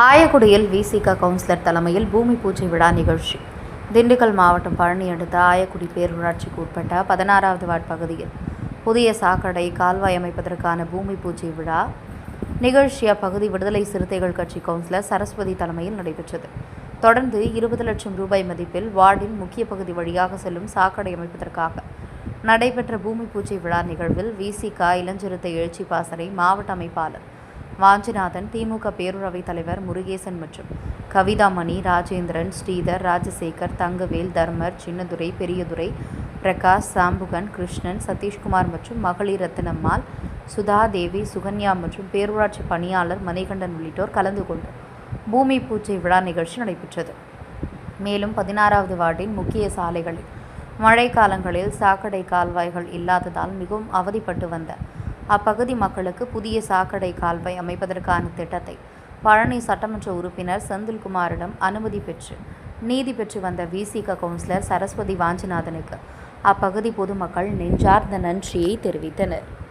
ஆயக்குடியில் விசிக councillor தலைமையில் பூமி பூஜை விழா நிகழ்ச்சி. திண்டுக்கல் மாவட்டம் பழனி அடுத்த ஆயக்குடி பேரூராட்சிக்கு உட்பட்ட பதினாறாவது வார்டு பகுதியில் புதிய சாக்கடை கால்வாய் அமைப்பதற்கான பூமி பூஜை விழா நிகழ்ச்சி. அப்பகுதி விடுதலை சிறுத்தைகள் கட்சி கவுன்சிலர் சரஸ்வதி தலைமையில் நடைபெற்றது. தொடர்ந்து இருபது லட்சம் ரூபாய் மதிப்பில் வார்டின் முக்கிய பகுதி வழியாக செல்லும் சாக்கடை அமைப்பதற்காக நடைபெற்ற பூமி பூஜை விழா நிகழ்வில் விசிக இளஞ்சிறுத்தை எழுச்சி பாசறை மாவட்ட அமைப்பாளர் வாஞ்சிநாதன் திமுக பேரவைத் தலைவர் முருகேசன் மற்றும் கவிதாமணி ராஜேந்திரன் ஸ்ரீதர் ராஜசேகர் தங்கவேல் தர்மர் சின்னதுரை பெரியதுரை பிரகாஷ் சாம்புகன் கிருஷ்ணன் சதீஷ்குமார் மற்றும் மகளிர் ரத்தினம்மாள் சுதா தேவி சுகன்யா மற்றும் பேரூராட்சி பணியாளர் மணிகண்டன் உள்ளிட்டோர் கலந்து கொண்டு பூமி பூஜை விழா நிகழ்ச்சி நடைபெற்றது. மேலும் பதினாறாவது வார்டின் முக்கிய சாலைகளில் மழைக்காலங்களில் சாக்கடை கால்வாய்கள் இல்லாததால் மிகவும் அவதிப்பட்டு வந்த அப்பகுதி மக்களுக்கு புதிய சாக்கடை கால்வாய் அமைப்பதற்கான திட்டத்தை பழனி சட்டமன்ற உறுப்பினர் செந்தில்குமாரிடம் அனுமதி பெற்று நீதி பெற்று வந்த விசிக கவுன்சிலர் சரஸ்வதி வாஞ்சிநாதனுக்கு அப்பகுதி பொதுமக்கள் நெஞ்சார்ந்த நன்றியை தெரிவித்தனர்.